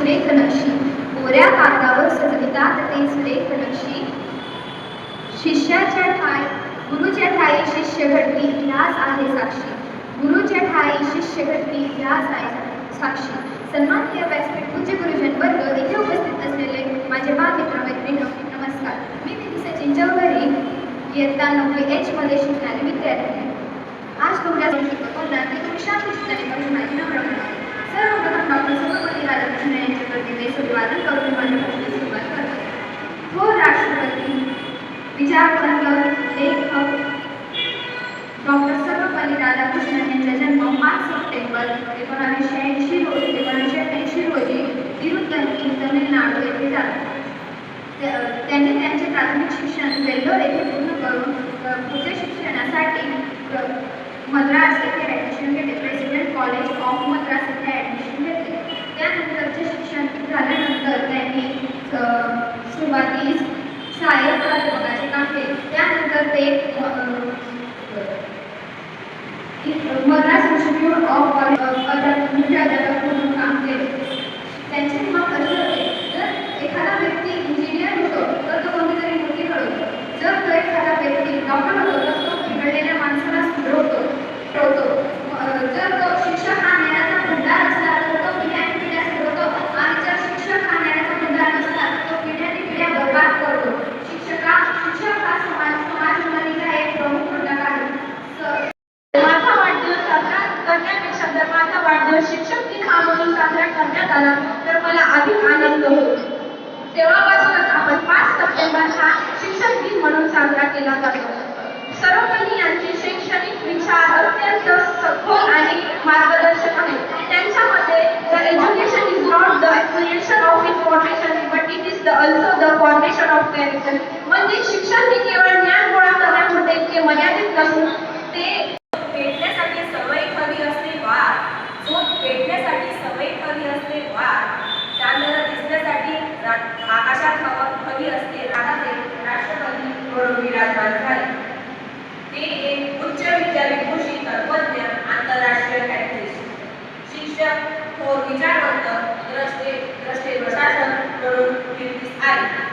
सुरेख नक्षी कोऱ्या कागदावर सजवितात ते सुरेख नक्षी शिष्याच्या ठाई गुरुच्या ठाई शिष्य घडती ह्याच आहे साक्षी. गुरुच्या ठाई शिष्य घडती ह्याच आहे साक्षी. सन्माननीय व्यासपीठ पूज्य गुरुजन वर्ग इथे उपस्थित असलेले माझे बाल मित्र मैत्रिणी नमस्कार. मी विधी सचिन चौधरी इयत्ता नववी एच मध्ये शिकणारे विद्यार्थी. विचारवंत लेखक डॉक्टर सर्वपल्ली राधाकृष्णन यांचा जन्म पाच सप्टेंबर एकोणावीसशे ऐंशी रोजी एकोणीसशे ऐंशी रोजी तिरुत्तनी तमिळनाडू येथे झाला त्यांनी त्यांचे प्राथमिक शिक्षण वेल्लोर येथे पूर्ण करून उच्च पुढच्या शिक्षणासाठी मद्रास येथे ॲडमिशन घेतले. प्रेसिडेंट कॉलेज ऑफ मद्रास येथे ॲडमिशन घेतले. त्यानंतरचे शिक्षण झाल्यानंतर त्यांनी सुरुवातीस सहाय्यक प्राध्यापकाचे काम केले त्यानंतर ते मद्रास इन्स्टिट्यूट ऑफ कॉलेज मुख्य अध्यापक म्हणून काम केले. त्यांचे मत असे होते जर एखादा व्यक्ती इंजिनियर होतो तर तो कोणतीतरी मोठी घडवतो जर तो एखादा व्यक्ती डॉक्टर होतो तर तो बिघडलेल्या माणसाला सुधरवतो ठेवतो जर तो शिक्षक हा ज्ञानाचा भंडार असला तर तो पिढ्याने पिढ्या सुधरवतो. आणि जर शिक्षक हा ज्ञानाचा भंडार नसला तर तो पिढ्याने पिढ्या बर्बाद करतो. शिक्षका शिक्षक हा समाज समाज उन्नतीचा एक प्रमुख घटक आहे स- माझा वाढदिवस साजरा करण्यापेक्षा जर माझा वाढदिवस शिक्षक दिन हा म्हणून साजरा करण्यात आला तर मला अधिक आनंद होतो. तेव्हापासूनच आपण पाच सप्टेंबर हा शिक्षक दिन म्हणून साजरा केला जातो. सर्वपल्ली यांचे शैक्षणिक विचार अत्यंत सखोल आणि मार्गदर्शक आहेत. त्यांच्यामध्ये the education is not the explanation of information but it is the also the formation of character म्हणजे शिक्षण हे केवळ ज्ञान गोळा करण्यामध्ये इतके मर्यादित नसून शिक्षक थोर विचारवंत द्रष्टे द्रष्टे प्रशासन म्हणून कीर्तीस आले इ- इतक्या सन्मान्य